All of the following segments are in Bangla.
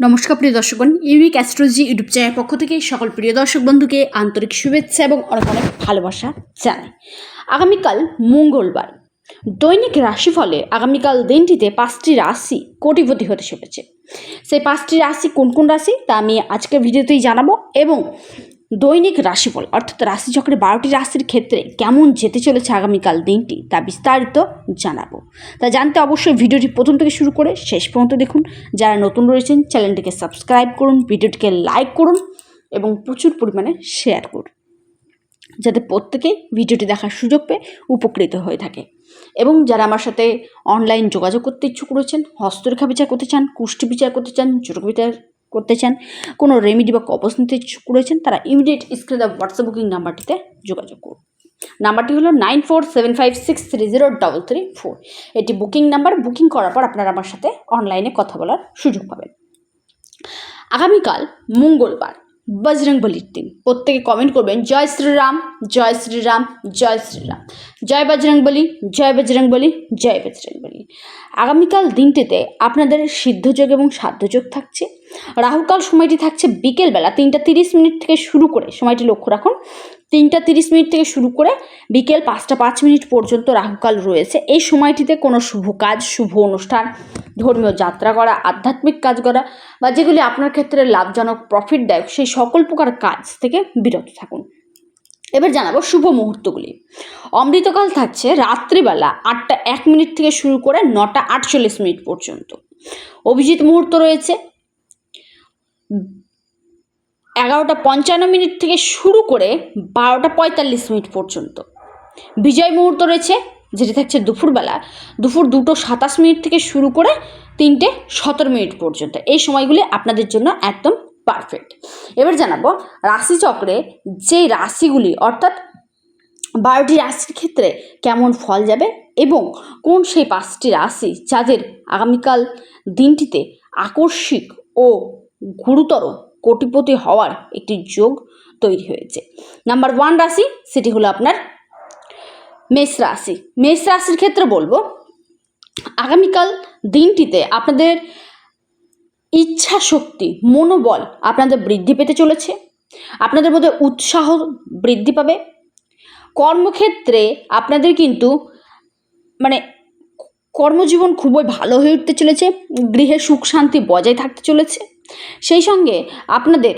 নমস্কার প্রিয় দর্শকগণ, ইউনিক অ্যাস্ট্রোলজি ইউটিউব চ্যানেলের পক্ষ থেকে সকল প্রিয় দর্শক বন্ধুকে আন্তরিক শুভেচ্ছা এবং অনেক অনেক ভালোবাসা জানাই। আগামীকাল মঙ্গলবার। দৈনিক রাশিফলে আগামীকাল দিনটিতে পাঁচটি রাশি কোটিপতি হতে চলেছে। সেই পাঁচটি রাশি কোন কোন রাশি তা আমি আজকের ভিডিওতেই জানাব এবং দৈনিক রাশিফল, অর্থাৎ রাশিচক্রের বারোটি রাশির ক্ষেত্রে কেমন যেতে চলেছে আগামীকাল দিনটি, তা বিস্তারিত জানাব। তা জানতে অবশ্যই ভিডিওটি প্রথম থেকে শুরু করে শেষ পর্যন্ত দেখুন। যারা নতুন রয়েছেন, চ্যানেলটিকে সাবস্ক্রাইব করুন, ভিডিওটিকে লাইক করুন এবং প্রচুর পরিমাণে শেয়ার করুন। যাতে প্রত্যেকেই ভিডিওটি দেখার সুযোগ পেয়ে উপকৃত হয়ে থাকে। এবং যারা আমার সাথে অনলাইন যোগাযোগ করতে ইচ্ছুক রয়েছেন, হস্তরেখা বিচার করতে চান কুষ্টি বিচার করতে চান চোরক বিচার করতে চান কোনো রেমিডি বা কবচ নিতে ইচ্ছুক রয়েছেন তারা ইমিডিয়েট স্ক্রিনে দেওয়া হোয়াটসঅ্যাপ বুকিং নাম্বারটিতে যোগাযোগ করুন। নাম্বারটি হলো nine four seven five six three zero double three four এটি বুকিং নাম্বার বুকিং করার পর আপনারা আমার সাথে অনলাইনে কথা বলার সুযোগ পাবেন। আগামীকাল মঙ্গলবার, বজরং বলির দিন। প্রত্যেকে কমেন্ট করবেন, জয় শ্রীরাম জয় শ্রীরাম জয় শ্রীরাম। জয় বজরং বলি, জয় বজরং বলি, জয় বজরং বলি। আগামীকাল দিনটিতে আপনাদের সিদ্ধযোগ এবং সাধ্যযোগ থাকছে। রাহুকাল সময়টি থাকছে বিকেলবেলা তিনটা তিরিশ মিনিট থেকে শুরু করে, সময়টি লক্ষ্য রাখুন, তিনটা তিরিশ মিনিট থেকে শুরু করে বিকেল পাঁচটা পাঁচ মিনিট পর্যন্ত রাহুকাল রয়েছে। এই সময়টিতে কোনো শুভ কাজ, শুভ অনুষ্ঠান, ধর্মীয় যাত্রা করা, আধ্যাত্মিক কাজ করা বা যেগুলি আপনার ক্ষেত্রে লাভজনক প্রফিটদায়ক সেই সকল প্রকার কাজ থেকে বিরত থাকুন। এবার জানাব শুভ মুহূর্তগুলি। অমৃতকাল থাকছে রাত্রিবেলা আটটা এক মিনিট থেকে শুরু করে নটা আটচল্লিশ মিনিট পর্যন্ত। অভিজিৎ মুহূর্ত রয়েছে এগারোটা পঞ্চান্ন মিনিট থেকে শুরু করে বারোটা পঁয়তাল্লিশ মিনিট পর্যন্ত। বিজয় মুহূর্ত রয়েছে, যেটি থাকছে দুপুরবেলা। দুপুর দুটো সাতাশ মিনিট থেকে শুরু করে তিনটে সতেরো মিনিট পর্যন্ত। এই সময়গুলি আপনাদের জন্য একদম পারফেক্ট। এবার জানাব, রাশিচক্রে যে রাশিগুলি, অর্থাৎ বারোটি রাশির ক্ষেত্রে কেমন ফল যাবে এবং কোন সেই পাঁচটি রাশি যাদের আগামীকাল দিনটিতে আকস্মিক ও গুরুতর কোটিপতি হওয়ার একটি যোগ তৈরি হয়েছে। নাম্বার ওয়ান রাশি, সেটি হলো আপনার মেষ রাশি। মেষ রাশির ক্ষেত্রে বলব, আগামীকাল দিনটিতে আপনাদের ইচ্ছা শক্তি, মনোবল আপনাদের বৃদ্ধি পেতে চলেছে। আপনাদের মধ্যে উৎসাহ বৃদ্ধি পাবে। কর্মক্ষেত্রে আপনাদের কিন্তু মানে কর্মজীবন খুবই ভালো হয়ে উঠতে চলেছে। গৃহে সুখ শান্তি বজায় থাকতে চলেছে। সেই সঙ্গে আপনাদের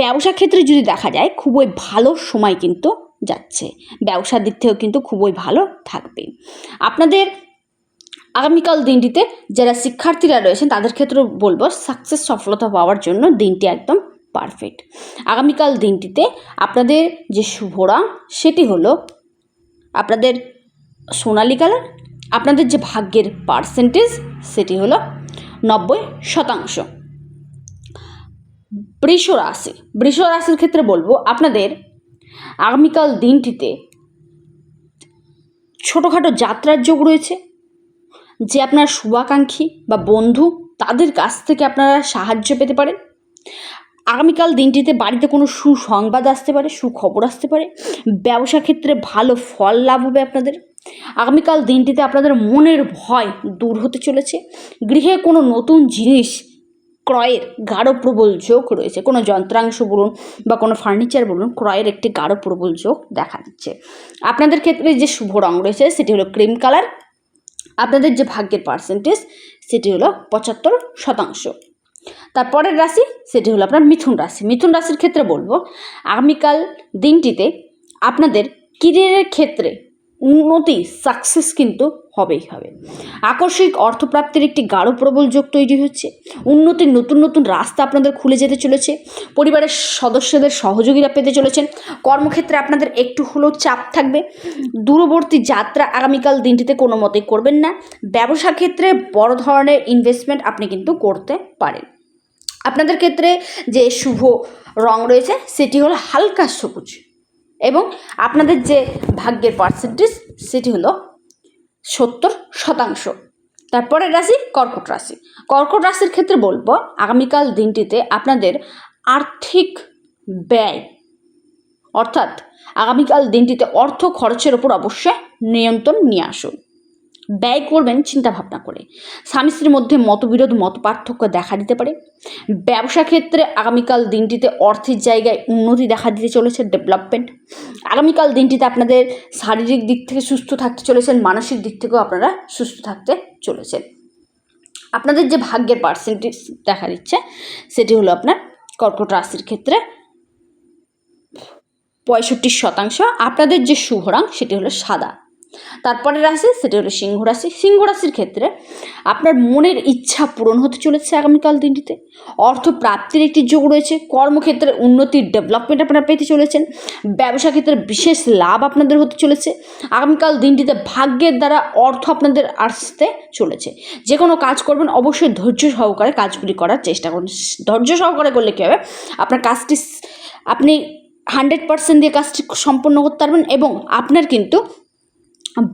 ব্যবসা ক্ষেত্রে যদি দেখা যায়, খুবই ভালো সময় কিন্তু যাচ্ছে। ব্যবসার দিক থেকেও কিন্তু খুবই ভালো থাকবে। আপনাদের আগামীকাল দিনটিতে যারা শিক্ষার্থীরা রয়েছেন, তাদের ক্ষেত্রে বলব সাকসেস সফলতা পাওয়ার জন্য দিনটি একদম পারফেক্ট আগামীকাল দিনটিতে আপনাদের যে শুভ রং, সেটি হলো আপনাদের সোনালি কালার, আপনাদের যে ভাগ্যের পার্সেন্টেজ সেটি হলো নব্বই শতাংশ। বৃষ রাশি বৃষ রাশির ক্ষেত্রে বলব, আপনাদের আগামীকাল দিনটিতে ছোটোখাটো যাত্রার যোগ রয়েছে, যে আপনার শুভাকাঙ্ক্ষী বা বন্ধু তাদের কাছ থেকে আপনারা সাহায্য পেতে পারেন। আগামীকাল দিনটিতে বাড়িতে কোনো সুসংবাদ আসতে পারে, সুখবর আসতে পারে, ব্যবসা ক্ষেত্রে ভালো ফল লাভ হবে আপনাদের। আগামীকাল দিনটিতে আপনাদের মনের ভয় দূর হতে চলেছে, গৃহে কোনো নতুন জিনিস ক্রয়ের গাঢ় প্রবল যোগ রয়েছে। কোনো যন্ত্রাংশ বলুন বা কোনো ফার্নিচার বলুন, ক্রয়ের একটি গাঢ় প্রবল যোগ দেখা দিচ্ছে। আপনাদের ক্ষেত্রে যে শুভ রং রয়েছে, সেটি হলো ক্রিম কালার আপনাদের যে ভাগ্যের পার্সেন্টেজ সেটি হলো পঁচাত্তর শতাংশ। তারপরের রাশি, সেটি হলো আপনার মিথুন রাশি। মিথুন রাশির ক্ষেত্রে বলব, আগামীকাল দিনটিতে আপনাদের কেরিয়ারের ক্ষেত্রে উন্নতি সাকসেস কিন্তু হবেই হবে। আকস্মিক অর্থপ্রাপ্তির একটি গাঢ় প্রবল যোগ তৈরি হচ্ছে। উন্নতির নতুন নতুন রাস্তা আপনাদের খুলে যেতে চলেছে। পরিবারের সদস্যদের সহযোগিতা পেতে চলেছেন। কর্মক্ষেত্রে আপনাদের একটু হলেও চাপ থাকবে। দূরবর্তী যাত্রা আগামীকাল দিনটিতে কোনো মতেই করবেন না। ব্যবসা ক্ষেত্রে বড় ধরনের ইনভেস্টমেন্ট আপনি কিন্তু করতে পারেন। আপনাদের ক্ষেত্রে যে শুভ রং রয়েছে, সেটি হলো হালকা সবুজ। এবং আপনাদের যে ভাগ্যের পার্সেন্টেজ সেটি হলো সত্তর শতাংশ। তারপরের রাশি কর্কট রাশি। কর্কট রাশির ক্ষেত্রে বলব, আগামীকাল দিনটিতে আপনাদের আর্থিক ব্যয়, অর্থাৎ আগামীকাল দিনটিতে অর্থ খরচের ওপর অবশ্যই নিয়ন্ত্রণ নিয়ে আসুন। ব্যয় করবেন চিন্তা ভাবনা করে। স্বামী স্ত্রীর মধ্যে মতবিরোধ মত পার্থক্য দেখা দিতে পারে। ব্যবসা ক্ষেত্রে আগামীকাল দিনটিতে অর্থের জায়গায় উন্নতি দেখা দিতে চলেছে ডেভেলপমেন্ট আগামীকাল দিনটিতে আপনাদের শারীরিক দিক থেকে সুস্থ থাকতে চলেছেন, মানসিক দিক থেকেও আপনারা সুস্থ থাকতে চলেছেন। আপনাদের যে ভাগ্যের পার্সেন্টেজ দেখা দিচ্ছে, সেটি হলো আপনার কর্কট রাশির ক্ষেত্রে পঁয়ষট্টি শতাংশ। আপনাদের যে শুভ রং, সেটি হলো সাদা। তারপরে রাশি, সেটি হলো সিংহ রাশি। সিংহ রাশির ক্ষেত্রে আপনার মনের ইচ্ছা পূরণ হতে চলেছে আগামীকাল দিনটিতে। অর্থ প্রাপ্তির একটি যোগ রয়েছে। কর্মক্ষেত্রে উন্নতির ডেভেলপমেন্ট আপনারা পেতে চলেছেন। ব্যবসা ক্ষেত্রে বিশেষ লাভ আপনাদের হতে চলেছে। আগামীকাল দিনটিতে ভাগ্যের দ্বারা অর্থ আপনাদের আসতে চলেছে। যে কোনো কাজ করবেন, অবশ্যই ধৈর্য সহকারে কাজগুলি করার চেষ্টা করুন। ধৈর্য সহকারে করলে কী হবে? আপনার কাজটি আপনি হান্ড্রেড পার্সেন্ট দিয়ে কাজটি সম্পন্ন করতে পারবেন এবং আপনার কিন্তু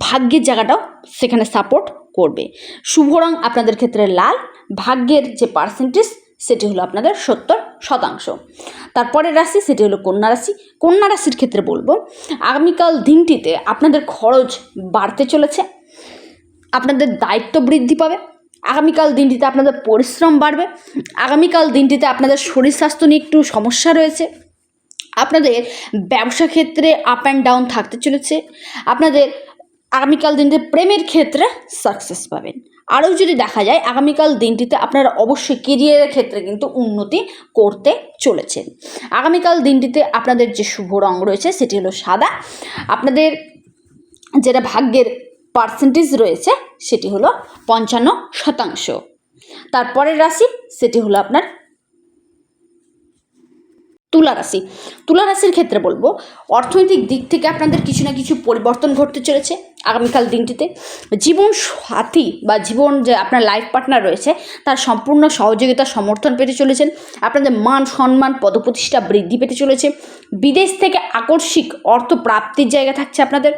ভাগ্যের জায়গাটাও সেখানে সাপোর্ট করবে। শুভ রং আপনাদের ক্ষেত্রে লাল, ভাগ্যের যে পার্সেন্টেজ সেটি হলো আপনাদের সত্তর শতাংশ। তারপরের রাশি সেটি হলো কন্যা রাশি। কন্যা রাশির ক্ষেত্রে বলব, আগামীকাল দিনটিতে আপনাদের খরচ বাড়তে চলেছে, আপনাদের দায়িত্ব বৃদ্ধি পাবে, আগামীকাল দিনটিতে আপনাদের পরিশ্রম বাড়বে, আগামীকাল দিনটিতে আপনাদের শরীর স্বাস্থ্য নিয়ে একটু সমস্যা রয়েছে, আপনাদের ব্যবসা ক্ষেত্রে আপ অ্যান্ড ডাউন থাকতে চলেছে, আপনাদের আগামীকাল দিনটি প্রেমের ক্ষেত্রে সাকসেস পাবেন। আরও যদি দেখা যায়, আগামীকাল দিনটিতে আপনারা অবশ্যই কেরিয়ারের ক্ষেত্রে কিন্তু উন্নতি করতে চলেছেন। আগামীকাল দিনটিতে আপনাদের যে শুভ রং রয়েছে, সেটি হলো সাদা। আপনাদের যেটা ভাগ্যের পার্সেন্টেজ রয়েছে, সেটি হলো পঞ্চান্ন শতাংশ। তারপরের রাশি, সেটি হলো আপনার তুলা রাশি। তুলা রাশির ক্ষেত্রে বলব, অর্থনৈতিক দিক থেকে আপনাদের কিছু না কিছু পরিবর্তন ঘটতে চলেছে। আগামীকাল দিনটিতে জীবন সাথী বা জীবন যে আপনার লাইফ পার্টনার রয়েছে, তার সম্পূর্ণ সহযোগিতা, সমর্থন পেতে চলেছেন। আপনাদের মান, সম্মান, পদপ্রতিষ্ঠা বৃদ্ধি পেতে চলেছে। বিদেশ থেকে আকস্মিক অর্থ প্রাপ্তির জায়গা থাকছে আপনাদের।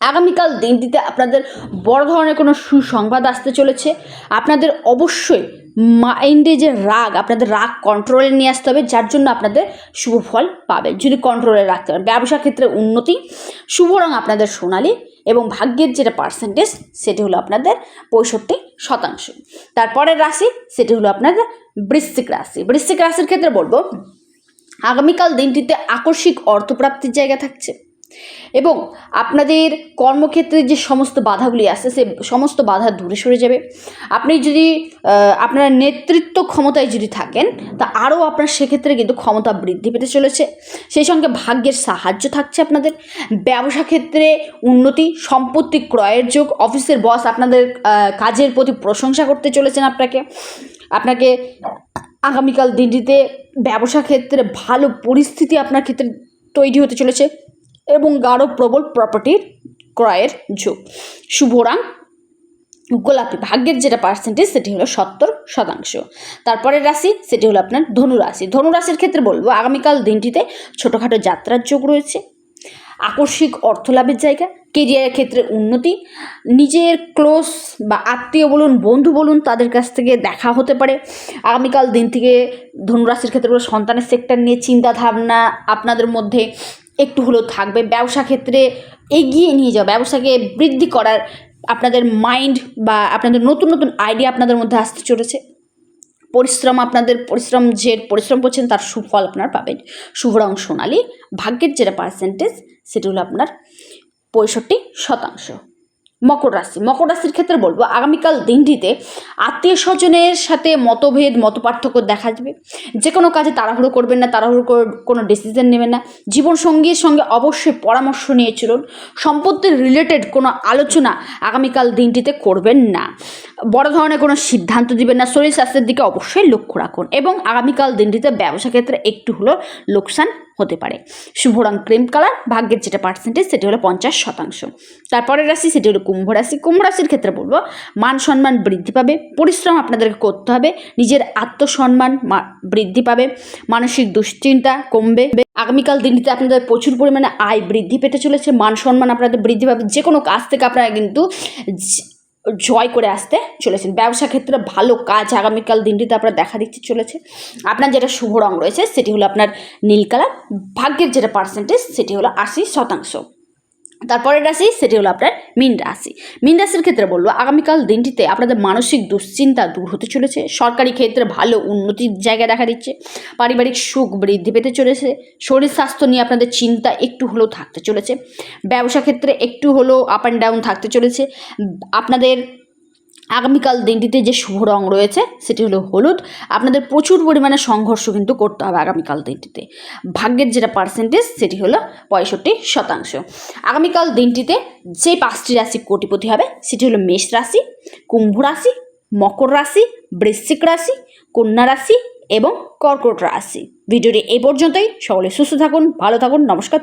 আগামীকাল দিনটিতে আপনাদের বড় ধরনের কোনো সুসংবাদ আসতে চলেছে। আপনাদের অবশ্যই মাইন্ডে যে রাগ, আপনাদের রাগ কন্ট্রোলে নিয়ে আসতে হবে, যার জন্য আপনাদের শুভ ফল পাবেন। যদি কন্ট্রোলে রাখতে পারেন ব্যবসা ক্ষেত্রে উন্নতি, শুভ রং আপনাদের সোনালি এবং ভাগ্যের যেটা পার্সেন্টেজ সেটি হলো আপনাদের পঁয়ষট্টি শতাংশ। তারপরের রাশি, সেটি হলো আপনাদের বৃশ্চিক রাশি। বৃশ্চিক রাশির ক্ষেত্রে বলব, আগামীকাল দিনটিতে আকস্মিক অর্থপ্রাপ্তির জায়গা থাকছে। এবং আপনাদের কর্মক্ষেত্রে যে সমস্ত বাধাগুলি আসছে, সে সমস্ত বাধা দূরে সরে যাবে। আপনি যদি আপনার নেতৃত্ব ক্ষমতায় যদি থাকেন, তা আরও আপনার সেক্ষেত্রে কিন্তু ক্ষমতা বৃদ্ধি পেতে চলেছে। সেই সঙ্গে ভাগ্যের সাহায্য থাকছে আপনাদের। ব্যবসা ক্ষেত্রে উন্নতি, সম্পত্তি ক্রয়ের যোগ, অফিসের বস আপনাদের কাজের প্রতি প্রশংসা করতে চলেছেন আপনাকে। আপনাকে আগামীকাল দিনটিতে ব্যবসা ক্ষেত্রে ভালো পরিস্থিতি আপনার ক্ষেত্রে তৈরি হতে চলেছে। এবং গাঢ় প্রবল প্রপার্টির ক্রয়ের যোগ শুভ রং, গোলাপি ভাগ্যের যেটা পার্সেন্টেজ সেটি হলো সত্তর শতাংশ। তারপরের রাশি, সেটি হলো আপনার ধনুরাশি ধনুরাশির ধনু রাশির ক্ষেত্রে বলব, আগামীকাল দিনটিতে ছোটোখাটো যাত্রার যোগ রয়েছে। আকস্মিক অর্থলাভের জায়গা কেরিয়ারের ক্ষেত্রে উন্নতি, নিজের ক্লোজ বা আত্মীয় বলুন, বন্ধু বলুন, তাদের কাছ থেকে দেখা হতে পারে। আগামীকাল দিন থেকে ধনুরাশির ক্ষেত্রে সন্তানের সেক্টর নিয়ে চিন্তা ভাবনা আপনাদের মধ্যে একটু হলেও থাকবে। ব্যবসা ক্ষেত্রে এগিয়ে নিয়ে যাওয়া ব্যবসাকে বৃদ্ধি করার আপনাদের মাইন্ড বা আপনাদের নতুন নতুন আইডিয়া আপনাদের মধ্যে আসতে চলেছে। পরিশ্রম আপনাদের, পরিশ্রম যে পরিশ্রম করছেন তার সুফল আপনার পাবেন। শুভ রং সোনালি, ভাগ্যের যেটা পার্সেন্টেজ সেটি হলো আপনার পঁয়ষট্টি শতাংশ। মকর রাশি। মকর রাশির ক্ষেত্রে বলব, আগামীকাল দিনটিতে আত্মীয় স্বজনের সাথে মতভেদ মতপার্থক্য দেখা যাবে যে কোনো কাজে তাড়াহুড়ো করবেন না, তাড়াহুড়ো কোনো ডিসিশন নেবেন না। জীবনসঙ্গীর সঙ্গে অবশ্যই পরামর্শ নিয়ে চলুন। সম্পত্তির রিলেটেড কোনো আলোচনা আগামীকাল দিনটিতে করবেন না। বড় ধরনের কোনো সিদ্ধান্ত দিবেন না। শরীর স্বাস্থ্যের দিকে অবশ্যই লক্ষ্য রাখুন। এবং আগামীকাল দিনটিতে ব্যবসা ক্ষেত্রে একটু হলেও লোকসান হতে পারে। শুভ রং ক্রিম কালার ভাগ্যের যেটা পার্সেন্টেজ সেটি হলো পঞ্চাশ শতাংশ। তারপরের রাশি সেটি হলো কুম্ভ রাশি। কুম্ভ রাশির ক্ষেত্রে বলব, মান সম্মান বৃদ্ধি পাবে, পরিশ্রম আপনাদেরকে করতে হবে, নিজের আত্মসম্মান বৃদ্ধি পাবে, মানসিক দুশ্চিন্তা কমবে। আগামীকাল দিনটিতে আপনাদের প্রচুর পরিমাণে আয় বৃদ্ধি পেতে চলেছে, মান সম্মান আপনাদের বৃদ্ধি পাবে যে কোনো কাজ থেকে আপনারা কিন্তু জয় করে আসতে চলেছেন। ব্যবসা ক্ষেত্রে ভালো কাজ আগামীকাল দিনটিতে আপনার দেখা দিচ্ছে চলেছে আপনার যেটা শুভ রং রয়েছে, সেটি হলো আপনার নীল কালার। ভাগ্যের যেটা পার্সেন্টেজ সেটি হলো আশি শতাংশ। তারপরের রাশি সেটি হলো আপনার মীন রাশি। মীন রাশির ক্ষেত্রে বলব, আগামীকাল দিনটিতে আপনাদের মানসিক দুশ্চিন্তা দূর হতে চলেছে। সরকারি ক্ষেত্রে ভালো উন্নতির জায়গা দেখা দিচ্ছে। পারিবারিক সুখ বৃদ্ধি পেতে চলেছে। শরীর স্বাস্থ্য নিয়ে আপনাদের চিন্তা একটু হলেও থাকতে চলেছে। ব্যবসা ক্ষেত্রে একটু হলেও আপ অ্যান্ড ডাউন থাকতে চলেছে। আপনাদের আগামীকাল দিনটিতে যে শুভ রং রয়েছে, সেটি হলো হলুদ। আপনাদের প্রচুর পরিমাণে সংঘর্ষ কিন্তু করতে হবে আগামীকাল দিনটিতে। ভাগ্যের যেটা পার্সেন্টেজ সেটি হলো পঁয়ষট্টি শতাংশ। আগামীকাল দিনটিতে যে পাঁচটি রাশি কোটিপতি হবে, সেটি হলো মেষ রাশি, কুম্ভ রাশি, মকর রাশি, বৃশ্চিক রাশি, কন্যা রাশি এবং কর্কট রাশি। ভিডিওটি এই পর্যন্তই। সকলে সুস্থ থাকুন, ভালো থাকুন, নমস্কার।